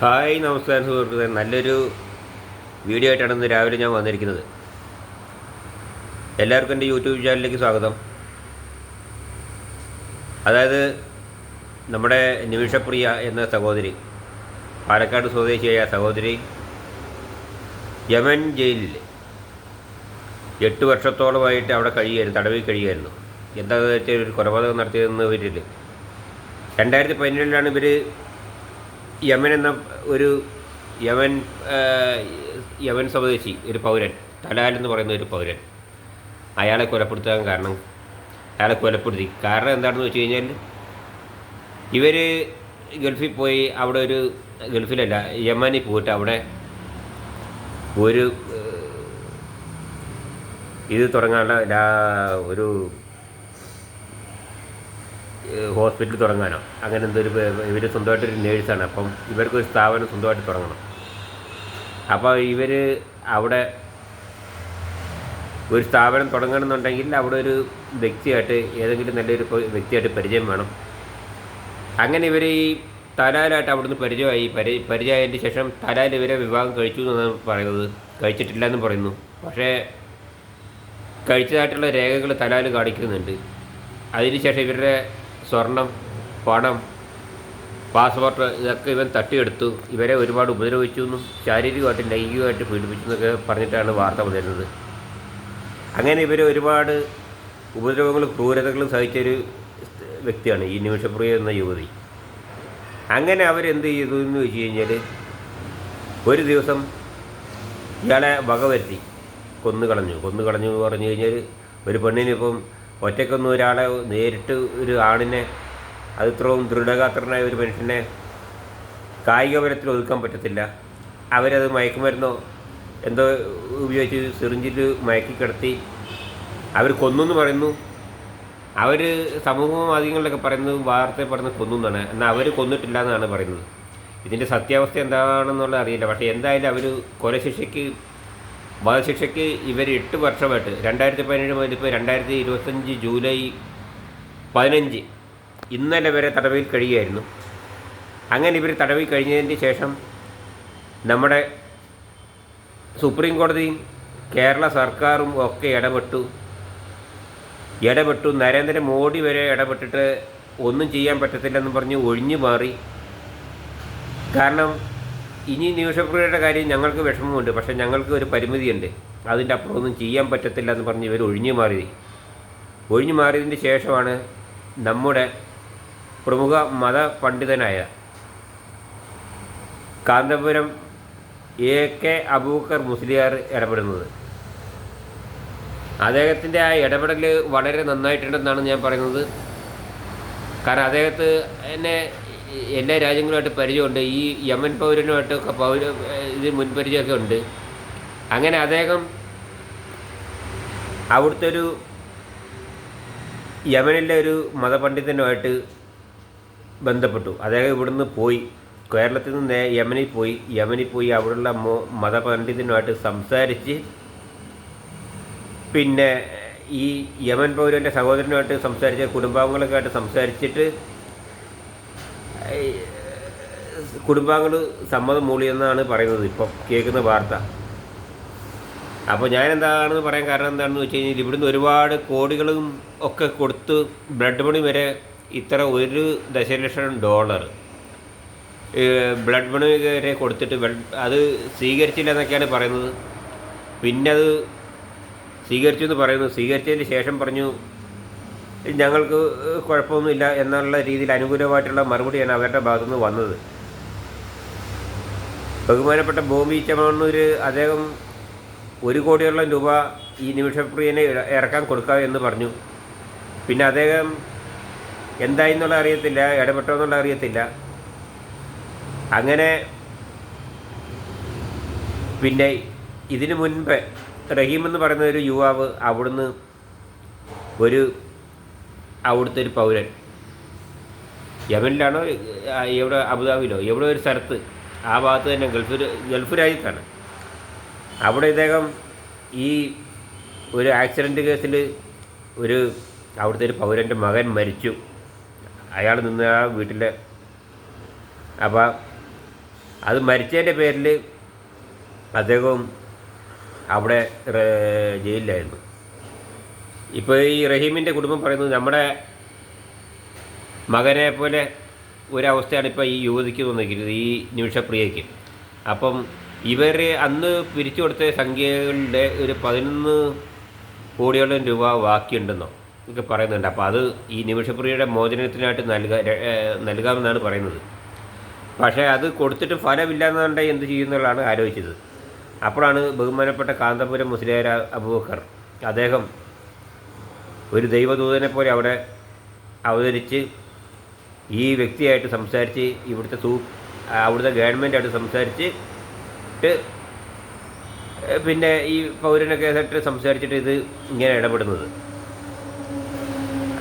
Hi നമസ്കാരം സുഹൃത്തുക്കളെ. നല്ലൊരു വീഡിയോ ആയിട്ടാണ് ഇന്ന് രാവിലെ ഞാൻ വന്നിരിക്കുന്നത്. എല്ലാവർക്കും എന്റെ യൂട്യൂബ് ചാനലിലേക്ക് സ്വാഗതം. അതായത് നമ്മുടെ നിമിഷപ്രിയ എന്ന സഹോദരി പാലക്കാട് സ്വദേശിയായ സഹോദരി യമൻ ജയിലിൽ എട്ട് വർഷത്തോളമായിട്ട് അവിടെ കഴിയുമായിരുന്നു തടവിൽ കഴിയുമായിരുന്നു. എന്താണെന്ന് വെച്ചാൽ ഒരു കൊലപാതകം നടത്തിയതെന്ന് വരില്ല രണ്ടായിരത്തി പതിനേഴിലാണ് ഇവർ യമൻ എന്ന ഒരു യമൻ യമൻ സ്വദേശി ഒരു പൗരൻ തലാൽ എന്ന് പറയുന്ന ഒരു പൗരൻ അയാളെ കൊലപ്പെടുത്താൻ കാരണം അയാളെ കൊലപ്പെടുത്തി. കാരണം എന്താണെന്ന് വെച്ച് കഴിഞ്ഞാൽ ഇവർ ഗൾഫിൽ പോയി അവിടെ ഒരു ഗൾഫിലല്ല യമനിൽ പോയിട്ട് അവിടെ ഒരു ഇത് തുടങ്ങാനുള്ള ഒരു ഹോസ്പിറ്റൽ തുടങ്ങാനോ? അങ്ങനെ എന്തൊരു ഇവർ സ്വന്തമായിട്ടൊരു നേഴ്സാണ്. അപ്പം ഇവർക്കൊരു സ്ഥാപനം സ്വന്തമായിട്ട് തുടങ്ങണം. അപ്പോൾ ഇവർ അവിടെ ഒരു സ്ഥാപനം തുടങ്ങണമെന്നുണ്ടെങ്കിൽ അവിടെ ഒരു വ്യക്തിയായിട്ട് ഏതെങ്കിലും നല്ലൊരു വ്യക്തിയായിട്ട് പരിചയം വേണം. അങ്ങനെ ഇവർ ഈ തലാലായിട്ട് അവിടുന്ന് പരിചയമായി. പരി പരിചയമായതിന് ശേഷം തലാൽ ഇവരെ വിവാഹം കഴിച്ചു എന്നാണ് പറയുന്നത്. കഴിച്ചിട്ടില്ല എന്ന് പറയുന്നു. പക്ഷേ കഴിച്ചതായിട്ടുള്ള രേഖകൾ തലാൽ കാണിക്കുന്നുണ്ട്. അതിനുശേഷം ഇവരുടെ സ്വർണം പണം പാസ്പോർട്ട് ഇതൊക്കെ ഇവൻ തട്ടിയെടുത്തു. ഇവരെ ഒരുപാട് ഉപദ്രവിച്ചു എന്നും ശാരീരികമായിട്ടും ലൈംഗികമായിട്ട് പീഡിപ്പിച്ചു എന്നൊക്കെ പറഞ്ഞിട്ടാണ് വാർത്ത വന്നിരുന്നത്. അങ്ങനെ ഇവർ ഒരുപാട് ഉപദ്രവങ്ങളും ക്രൂരതകളും സഹിച്ചൊരു വ്യക്തിയാണ് ഈ നിമിഷപ്രിയ എന്ന യുവതി. അങ്ങനെ അവരെന്ത് ചെയ്തു എന്ന് വെച്ച് കഴിഞ്ഞാൽ ഒരു ദിവസം ഇയാളെ വകവരുത്തി കൊന്നു കളഞ്ഞു കൊന്നു കളഞ്ഞു എന്ന് പറഞ്ഞു കഴിഞ്ഞാൽ ഒരു പെണ്ണിനിപ്പം ഒറ്റക്കൊന്നും ഒരാളെ നേരിട്ട് ഒരു ആണിനെ അത് ഇത്രയും ദൃഢഗാത്രനായ ഒരു മനുഷ്യനെ കായികപരത്തിൽ ഒതുക്കാൻ പറ്റത്തില്ല. അവരത് മയക്കുമരുന്നോ എന്തോ ഉപയോഗിച്ച് സിറിഞ്ചിൽ മയക്കി കിടത്തി അവർ കൊന്നു പറയുന്നു. അവർ സമൂഹ മാധ്യമങ്ങളിലൊക്കെ പറയുന്നത് വാർത്ത പറഞ്ഞ് കൊന്നു എന്നാണ് എന്നാൽ അവർ കൊന്നിട്ടില്ല എന്നാണ് പറയുന്നത്. ഇതിന്റെ സത്യാവസ്ഥ എന്താണെന്നുള്ളത് അറിയില്ല. പക്ഷേ എന്തായാലും അവർ കൊലശിക്ഷയ്ക്ക് വധശിക്ഷയ്ക്ക് ഇവർ എട്ട് വർഷമായിട്ട് രണ്ടായിരത്തി പതിനേഴ് മുതൽ ഇപ്പോൾ രണ്ടായിരത്തി ഇരുപത്തഞ്ച് ജൂലൈ പതിനഞ്ച് ഇന്നലെ വരെ തടവിൽ കഴിയുമായിരുന്നു അങ്ങനെ ഇവർ തടവിൽ കഴിഞ്ഞതിന് ശേഷം നമ്മുടെ സുപ്രീം കോടതിയും കേരള സർക്കാരും ഒക്കെ ഇടപെട്ടു. ഇടപെട്ടു. നരേന്ദ്രമോദി വരെ ഇടപെട്ടിട്ട് ഒന്നും ചെയ്യാൻ പറ്റത്തില്ലെന്ന് പറഞ്ഞ് ഒഴിഞ്ഞു മാറി. കാരണം ഇനി നിമിഷപ്രിയയുടെ കാര്യം ഞങ്ങൾക്ക് വിഷമമുണ്ട്. പക്ഷേ ഞങ്ങൾക്ക് ഒരു പരിമിതിയുണ്ട്. അതിന്റെ അപ്പുറമൊന്നും ചെയ്യാൻ പറ്റത്തില്ല എന്ന് പറഞ്ഞ് ഇവർ ഒഴിഞ്ഞു മാറി. ഒഴിഞ്ഞു മാറിയതിന് ശേഷമാണ് നമ്മുടെ പ്രമുഖ മത പണ്ഡിതനായ കാന്തപുരം എ കെ അബൂക്കർ മുസ്ലിയാർ ഇടപെടുന്നത്. അദ്ദേഹത്തിന്റെ ആ ഇടപെടൽ വളരെ നന്നായിട്ടുണ്ടെന്നാണ് ഞാൻ പറയുന്നത്. കാരണം അദ്ദേഹത്ത് എന്നെ എല്ലാ രാജ്യങ്ങളുമായിട്ട് പരിചയമുണ്ട്. ഈ യമൻ പൗരനുമായിട്ടൊക്കെ പൗര ഇത് മുൻപരിചയമൊക്കെ ഉണ്ട്. അങ്ങനെ അദ്ദേഹം അവിടുത്തെ ഒരു യമനിലെ ഒരു മതപണ്ഡിതനുമായിട്ട് ബന്ധപ്പെട്ടു. അദ്ദേഹം ഇവിടുന്ന് പോയി. കേരളത്തിൽ നിന്ന് യമനിൽ പോയി. യമനിൽ പോയി അവിടെയുള്ള മതപണ്ഡിതനുമായിട്ട് സംസാരിച്ച് പിന്നെ ഈ യമൻ പൗരന്റെ സഹോദരനുമായിട്ട് സംസാരിച്ച് കുടുംബാംഗങ്ങളൊക്കെ ആയിട്ട് സംസാരിച്ചിട്ട് കുടുംബാംഗങ്ങൾ സമ്മതം മൂളിയെന്നാണ് പറയുന്നത്. ഇപ്പം കേൾക്കുന്ന വാർത്ത. അപ്പോൾ ഞാൻ എന്താണെന്ന് പറയാൻ കാരണം എന്താണെന്ന് വെച്ച് കഴിഞ്ഞാൽ ഇവിടുന്ന് ഒരുപാട് കോടികളും ഒക്കെ കൊടുത്ത് ബ്ലഡ് മണി വരെ ഇത്ര ഒരു ദശലക്ഷം ഡോളർ ബ്ലഡ് മണി വരെ കൊടുത്തിട്ട് അത് സ്വീകരിച്ചില്ല എന്നൊക്കെയാണ് പറയുന്നത്. പിന്നെ അത് സ്വീകരിച്ചു എന്ന് പറയുന്നു. സ്വീകരിച്ചതിന് ശേഷം പറഞ്ഞു ഞങ്ങൾക്ക് കുഴപ്പമൊന്നുമില്ല എന്നുള്ള രീതിയിൽ അനുകൂലമായിട്ടുള്ള മറുപടിയാണ് അവരുടെ ഭാഗത്തുനിന്ന് വന്നത്. ബഹുമാനപ്പെട്ട ഭൂമി ചമണ്ണൂർ അദ്ദേഹം ഒരു കോടിയോളം രൂപ ഈ നിമിഷപ്രിയനെ ഇറ- ഇറക്കാൻ കൊടുക്കാം എന്ന് പറഞ്ഞു. പിന്നെ അദ്ദേഹം എന്തായി എന്നുള്ള അറിയത്തില്ല ഇടപെട്ടോ എന്നുള്ള അറിയത്തില്ല. അങ്ങനെ പിന്നെ ഇതിനു മുൻപ് റഹീം എന്ന് പറയുന്ന ഒരു യുവാവ് അവിടുന്ന് ഒരു അവിടുത്തെ ഒരു പൗരൻ. യമനിലാണോ എവിടെ അബുദാബിയിലോ എവിടെ ഒരു സ്ഥലത്ത് ആ ഭാഗത്ത് തന്നെ ഗൾഫ് ഗൾഫ് രാജ്യത്താണ്. അവിടെ ഇദ്ദേഹം ഈ ഒരു ആക്സിഡന്റ് കേസിൽ ഒരു അവിടുത്തെ ഒരു പൗരന്റെ മകൻ മരിച്ചു. അയാൾ നിന്ന് ആ വീട്ടിൽ അപ്പോൾ അത് മരിച്ചതിന്റെ പേരിൽ അദ്ദേഹവും അവിടെ ജയിലിലായിരുന്നു. ഇപ്പോൾ ഈ റഹീമിന്റെ കുടുംബം പറയുന്നത് നമ്മുടെ മകനെ പോലെ ഒരവസ്ഥയാണ് ഇപ്പോൾ ഈ യുവതിക്ക് തോന്നിക്കുന്നത് ഈ നിമിഷപ്രിയയ്ക്ക്. അപ്പം ഇവർ അന്ന് പിരിച്ചു കൊടുത്ത സംഖ്യകളുടെ ഒരു പതിനൊന്ന് കോടിയോളം രൂപ ബാക്കിയുണ്ടെന്നോ ഒക്കെ പറയുന്നുണ്ട്. അപ്പോൾ അത് ഈ നിമിഷപ്രിയയുടെ മോചനത്തിനായിട്ട് നൽകാ നൽകാമെന്നാണ് പറയുന്നത്. പക്ഷേ അത് കൊടുത്തിട്ട് ഫലമില്ല എന്നുണ്ടെങ്കിൽ എന്ത് ചെയ്യുന്നതാണ് ആലോചിച്ചത്. അപ്പോഴാണ് ബഹുമാനപ്പെട്ട കാന്തപുരം മുസ്ലിയാര അബൂബക്കർ അദ്ദേഹം ഒരു ദൈവദൂതനെ പോലെ അവിടെ അവതരിച്ച് ഈ വ്യക്തിയായിട്ട് സംസാരിച്ച് ഇവിടുത്തെ സൂ അവിടുത്തെ ഗവൺമെന്റായിട്ട് സംസാരിച്ചിട്ട് ഏഹ് പിന്നെ ഈ പൗരനൊക്കെ കേസായിട്ട് സംസാരിച്ചിട്ട് ഇത് ഇങ്ങനെ ഇടപെടുന്നത്.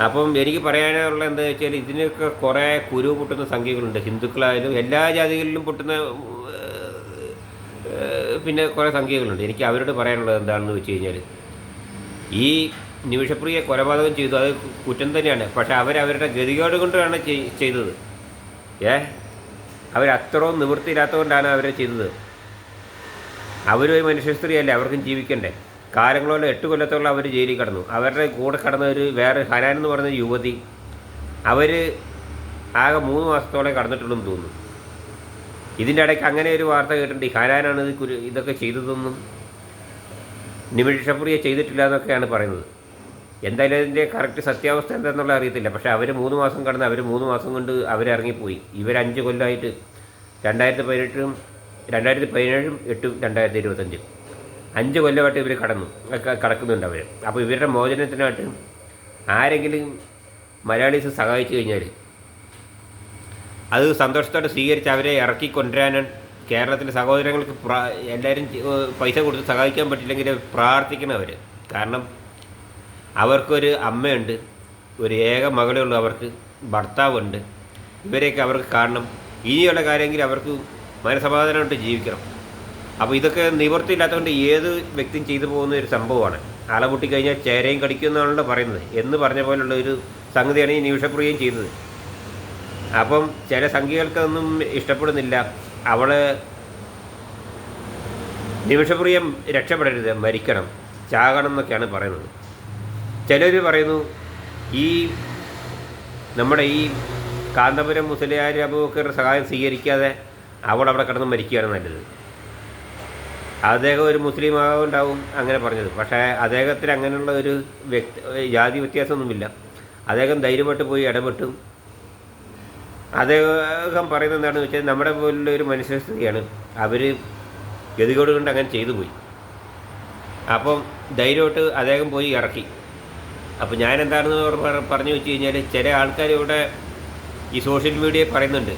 അപ്പം എനിക്ക് പറയാനുള്ള എന്താ വെച്ചാൽ ഇതിനൊക്കെ കുറേ കുരു പൊട്ടുന്ന സംഖ്യകളുണ്ട്. ഹിന്ദുക്കളായാലും എല്ലാ ജാതികളിലും പൊട്ടുന്ന പിന്നെ കുറേ സംഖ്യകളുണ്ട്. എനിക്ക് അവരോട് പറയാനുള്ളത് എന്താണെന്ന് വെച്ച് കഴിഞ്ഞാൽ ഈ നിമിഷപ്രിയെ കൊലപാതകം ചെയ്തു. അത് കുറ്റം തന്നെയാണ്. പക്ഷെ അവരവരുടെ ഗതികേട് കൊണ്ടാണ് ചെയ്- ചെയ്തത്. ഏ? അവരത്രയും നിവൃത്തിയില്ലാത്തതുകൊണ്ടാണ് അവരെ ചെയ്തത്. അവരൊരു മനുഷ്യ സ്ത്രീയല്ലേ അവർക്കും ജീവിക്കണ്ടേ? കാലങ്ങളോളം എട്ട് കൊല്ലത്തോളം അവർ ജയിലിൽ കടന്നു. അവരുടെ കൂടെ കടന്ന ഒരു വേറെ ഹനാൻ എന്ന് പറഞ്ഞ യുവതി അവർ ആകെ മൂന്ന് മാസത്തോളം കടന്നിട്ടുള്ളൂ എന്ന് തോന്നുന്നു. ഇതിന്റെ ഇടയ്ക്ക് അങ്ങനെ ഒരു വാർത്ത കേട്ടിട്ടുണ്ട്. ഹനാനാണ് ഇത് ഇതൊക്കെ ചെയ്തതെന്നും നിമിഷപ്രിയ ചെയ്തിട്ടില്ല എന്നൊക്കെയാണ് പറയുന്നത്. എന്തായാലും അതിന്റെ കറക്റ്റ് സത്യാവസ്ഥ എന്താണെന്നുള്ള അറിയത്തില്ല. പക്ഷേ അവർ മൂന്ന് മാസം കടന്ന് അവർ മൂന്ന് മാസം കൊണ്ട് അവരിറങ്ങിപ്പോയി ഇവർ അഞ്ച് കൊല്ലമായിട്ട് രണ്ടായിരത്തി പതിനെട്ടും രണ്ടായിരത്തി പതിനേഴും എട്ടും രണ്ടായിരത്തി ഇരുപത്തഞ്ചും അഞ്ച് കൊല്ലമായിട്ട് ഇവർ കടന്നു. കടക്കുന്നുണ്ട് അവർ അപ്പോൾ ഇവരുടെ മോചനത്തിനായിട്ട് ആരെങ്കിലും മലയാളീസ് സഹായിച്ചു കഴിഞ്ഞാൽ അത് സന്തോഷത്തോടെ സ്വീകരിച്ച് അവരെ ഇറക്കി കൊണ്ടുവരാനാണ് കേരളത്തിലെ സഹോദരങ്ങൾക്ക് എല്ലാവരും പൈസ കൊടുത്ത് സഹായിക്കാൻ പറ്റില്ലെങ്കിൽ പ്രാർത്ഥിക്കണം അവർ കാരണം അവർക്കൊരു അമ്മയുണ്ട് ഒരു ഏക മകളേ ഉള്ളൂ അവർക്ക് ഭർത്താവുണ്ട്. ഇവരെയൊക്കെ അവർക്ക് കാണണം. ഇനിയുള്ള കാര്യമെങ്കിൽ അവർക്ക് മനസമാധാനമായിട്ട് ജീവിക്കണം. അപ്പോൾ ഇതൊക്കെ നിവൃത്തിയില്ലാത്തതുകൊണ്ട് ഏത് വ്യക്തിയും ചെയ്തു പോകുന്ന ഒരു സംഭവമാണ്. അളപൊട്ടി കഴിഞ്ഞാൽ ചേരയും കടിക്കുമെന്നാണല്ലോ പറയുന്നത്. എന്ന് പറഞ്ഞ പോലുള്ള ഒരു സംഗതിയാണ് ഈ നിമിഷപ്രിയയും ചെയ്തത്. അപ്പം ചില സംഖ്യകൾക്കൊന്നും ഇഷ്ടപ്പെടുന്നില്ല. അവൾ നിമിഷപ്രിയം രക്ഷപ്പെടരുത് മരിക്കണം ചാകണം എന്നൊക്കെയാണ് പറയുന്നത്. ചിലർ പറയുന്നു ഈ നമ്മുടെ ഈ കാന്തപുരം മുസലിയാർ അബൂബക്കറുടെ സഹായം സ്വീകരിക്കാതെ അവൾ അവിടെ കിടന്ന് മരിക്കുകയാണ് നല്ലത്. അദ്ദേഹം ഒരു മുസ്ലിം ആകുണ്ടാവും അങ്ങനെ പറഞ്ഞത്. പക്ഷേ അദ്ദേഹത്തിന് അങ്ങനെയുള്ള ഒരു വ്യക്തി ജാതി വ്യത്യാസമൊന്നുമില്ല. അദ്ദേഹം ധൈര്യമായിട്ട് പോയി ഇടപെട്ടു. അദ്ദേഹം പറയുന്നത് എന്താണെന്ന് വെച്ചാൽ നമ്മുടെ പോലുള്ള ഒരു മനുഷ്യ സ്ത്രീയാണ് അവർ ഗതികോട് കൊണ്ട് അങ്ങനെ ചെയ്തു പോയി. അപ്പം ധൈര്യമായിട്ട് അദ്ദേഹം പോയി ഇറക്കി. അപ്പോൾ ഞാൻ എന്താണെന്ന് പറ- പറഞ്ഞു വെച്ച് കഴിഞ്ഞാൽ ചില ആൾക്കാർ ഇവിടെ ഈ സോഷ്യൽ മീഡിയ പറയുന്നുണ്ട്.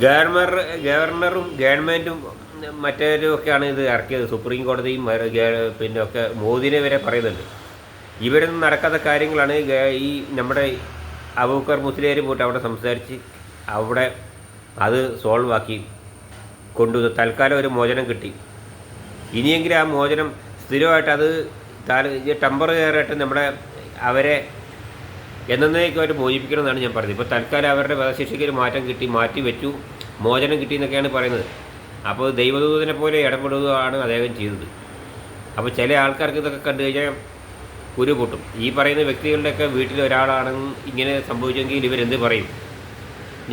ഗവർണർ ഗവർണറും ഗവൺമെന്റും മറ്റേരും ഒക്കെയാണ് ഇത് ഇറക്കിയത്. സുപ്രീം കോടതിയും പിന്നെ ഒക്കെ മോദിനെ വരെ പറയുന്നുണ്ട്. ഇവരൊന്നും നടക്കാത്ത കാര്യങ്ങളാണ് ഈ നമ്മുടെ അബൂക്കർ മുസ്ലിയാർ പോയിട്ട് അവിടെ സംസാരിച്ച് അവിടെ അത് സോൾവ് ആക്കി കൊണ്ടുവന്നു തൽക്കാലം ഒരു മോചനം കിട്ടി. ഇനിയെങ്കിലും ആ മോചനം സ്ഥിരമായിട്ട് അത് ടെമ്പററി നമ്മുടെ അവരെ എന്നേക്കുമായിട്ട് മോചിപ്പിക്കണമെന്നാണ് ഞാൻ പറഞ്ഞത്. ഇപ്പോൾ തൽക്കാലം അവരുടെ വധശിക്ഷയ്ക്ക് ഒരു മാറ്റം കിട്ടി മാറ്റി വെച്ചു മോചനം കിട്ടി എന്നൊക്കെയാണ് പറയുന്നത്. അപ്പോൾ ദൈവദൂതനെ പോലെ ഇടപെടുകയാണ് അദ്ദേഹം ചെയ്തത്. അപ്പോൾ ചില ആൾക്കാർക്ക് ഇതൊക്കെ കണ്ടു കഴിഞ്ഞാൽ കുരു പൊട്ടും. ഈ പറയുന്ന വ്യക്തികളുടെയൊക്കെ വീട്ടിൽ ഒരാളാണ് ഇങ്ങനെ സംഭവിച്ചെങ്കിൽ ഇവരെന്ത് പറയും?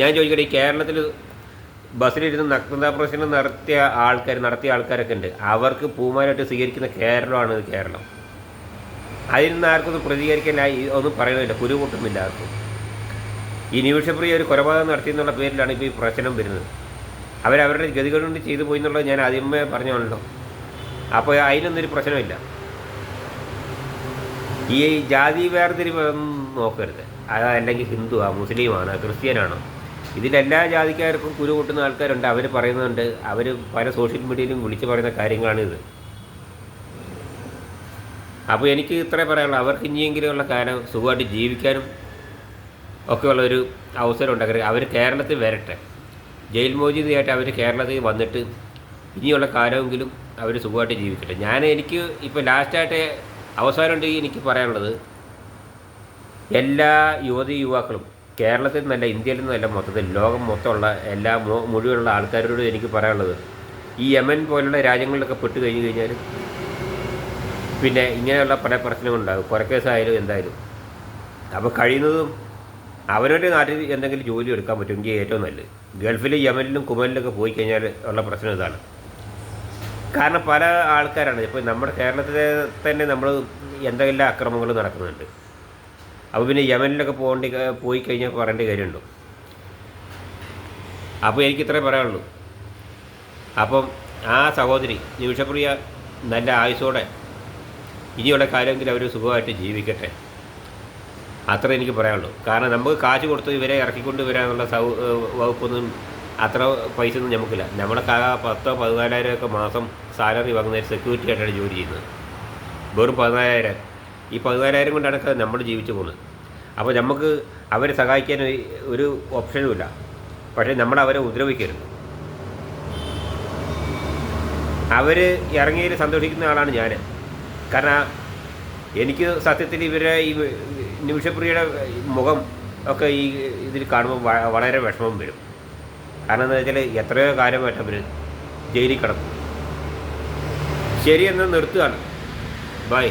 ഞാൻ ചോദിക്കട്ടെ ഈ കേരളത്തിൽ ബസ്സിലിരുന്ന് നഗ്നതാ പ്രശ്നം നടത്തിയ ആൾക്കാർ നടത്തിയ ആൾക്കാരൊക്കെ ഉണ്ട്. അവർക്ക് പൂമാലായിട്ട് സ്വീകരിക്കുന്ന കേരളമാണ് കേരളം. അതിൽ നിന്ന് ആർക്കൊന്നും പ്രതികരിക്കാൻ ഒന്നും പറയുന്നില്ല. കുരു പൊട്ടുന്നില്ല ആർക്കും ഈ നിമിഷപ്രിയ ഒരു കൊലപാതകം നടത്തി എന്നുള്ള പേരിലാണ് ഇപ്പോൾ ഈ പ്രശ്നം വരുന്നത്. അവരവരുടെ ഗതികൾ കൊണ്ട് ചെയ്തു പോയി എന്നുള്ളത് ഞാൻ ആദ്യമേ പറഞ്ഞാണല്ലോ അപ്പോൾ അതിനൊന്നൊരു പ്രശ്നമില്ല. ഈ ജാതി വേർതിരിവൊന്നും നോക്കരുത്. അതല്ലെങ്കിൽ ഹിന്ദുവാ മുസ്ലിമാണ് ക്രിസ്ത്യനാണോ. ഇതിലെല്ലാ ജാതിക്കാർക്കും കുരു കൂട്ടുന്ന ആൾക്കാരുണ്ട്. അവർ പറയുന്നുണ്ട്. അവർ പല സോഷ്യൽ മീഡിയയിലും വിളിച്ചു പറയുന്ന കാര്യങ്ങളാണിത്. അപ്പോൾ എനിക്ക് ഇത്രേ പറയാനുള്ളൂ. അവർക്ക് ഇനിയെങ്കിലുമുള്ള കാലം സുഖമായിട്ട് ജീവിക്കാനും ഒക്കെയുള്ള ഒരു അവസരം ഉണ്ടാക്കരുത് അവർ കേരളത്തിൽ വരട്ടെ. ജയിൽ മോചിതയായിട്ട് അവർ കേരളത്തിൽ വന്നിട്ട് ഇനിയുള്ള കാലമെങ്കിലും അവർ സുഖമായിട്ട് ജീവിക്കട്ടെ. ഞാൻ എനിക്ക് ഇപ്പോൾ ലാസ്റ്റായിട്ട് അവസാനമുണ്ട് എനിക്ക് പറയാനുള്ളത്. എല്ലാ യുവതി യുവാക്കളും കേരളത്തിൽ നിന്നല്ല ഇന്ത്യയിൽ നിന്നല്ല മൊത്തത്തിൽ ലോകം മൊത്തമുള്ള എല്ലാ മുഴുവനുള്ള ആൾക്കാരോടും എനിക്ക് പറയാനുള്ളത് ഈ യമൻ പോലുള്ള രാജ്യങ്ങളിലൊക്കെ പെട്ട് കഴിഞ്ഞ് കഴിഞ്ഞാൽ പിന്നെ ഇങ്ങനെയുള്ള പല പ്രശ്നങ്ങളുണ്ടാകും കൊലക്കേസായാലും എന്തായാലും. അപ്പോൾ കഴിയുന്നതും അവനവന്റെ നാട്ടിൽ എന്തെങ്കിലും ജോലി എടുക്കാൻ പറ്റുമെങ്കിൽ ഏറ്റവും നല്ലത്. ഗൾഫിൽ യമനിലും കുമലിലൊക്കെ പോയി കഴിഞ്ഞാൽ ഉള്ള പ്രശ്നം ഇതാണ്. കാരണം പല ആൾക്കാരാണ്. ഇപ്പോൾ നമ്മുടെ കേരളത്തിലെ തന്നെ നമ്മൾ എന്തെല്ലാം അക്രമങ്ങൾ നടക്കുന്നുണ്ട്. അപ്പോൾ പിന്നെ യമനിലൊക്കെ പോകേണ്ടി പോയി കഴിഞ്ഞാൽ പറയേണ്ട കാര്യമുണ്ടോ? അപ്പോൾ എനിക്ക് ഇത്രേ പറയാനുള്ളൂ. അപ്പം ആ സഹോദരി നിമിഷപ്രിയ നല്ല ആയുസോടെ ഇനിയുള്ള കാലമെങ്കിലും അവർ സുഖമായിട്ട് ജീവിക്കട്ടെ. അത്ര എനിക്ക് പറയാനുള്ളൂ. കാരണം നമുക്ക് കാശ് കൊടുത്ത് ഇവരെ ഇറക്കിക്കൊണ്ട് വരാനുള്ള സൗ വകുപ്പൊന്നും അത്ര പൈസ ഒന്നും നമുക്കില്ല നമ്മുടെ പത്തോ പതിനാലായിരം ഒക്കെ മാസം സാലറി വാങ്ങുന്ന സെക്യൂരിറ്റി ആയിട്ടാണ് ജോലി ചെയ്യുന്നത്. വെറും പതിനാലായിരം. ഈ പതിനാലായിരം കൊണ്ടാണ് നമ്മൾ ജീവിച്ചു പോകുന്നത്. അപ്പോൾ നമുക്ക് അവരെ സഹായിക്കാൻ ഒരു- ഓപ്ഷനും ഇല്ല. പക്ഷേ നമ്മൾ അവരെ ഉപദ്രവിക്കരുത്. അവർ ഇറങ്ങിയതിൽ സന്തോഷിക്കുന്ന ആളാണ് ഞാൻ കാരണം എനിക്ക് സത്യത്തിൽ ഇവരെ ഈ നിമിഷപ്രിയയുടെ മുഖം ഒക്കെ ഈ ഇതിൽ കാണുമ്പോൾ വളരെ വിഷമം വരും. കാരണം എന്താ വെച്ചാൽ എത്രയോ കാര്യമായിട്ട് അവർ ജയിലിൽ കിടക്കും. ശരിയെന്ന് നിർത്തുകയാണ്. ബൈ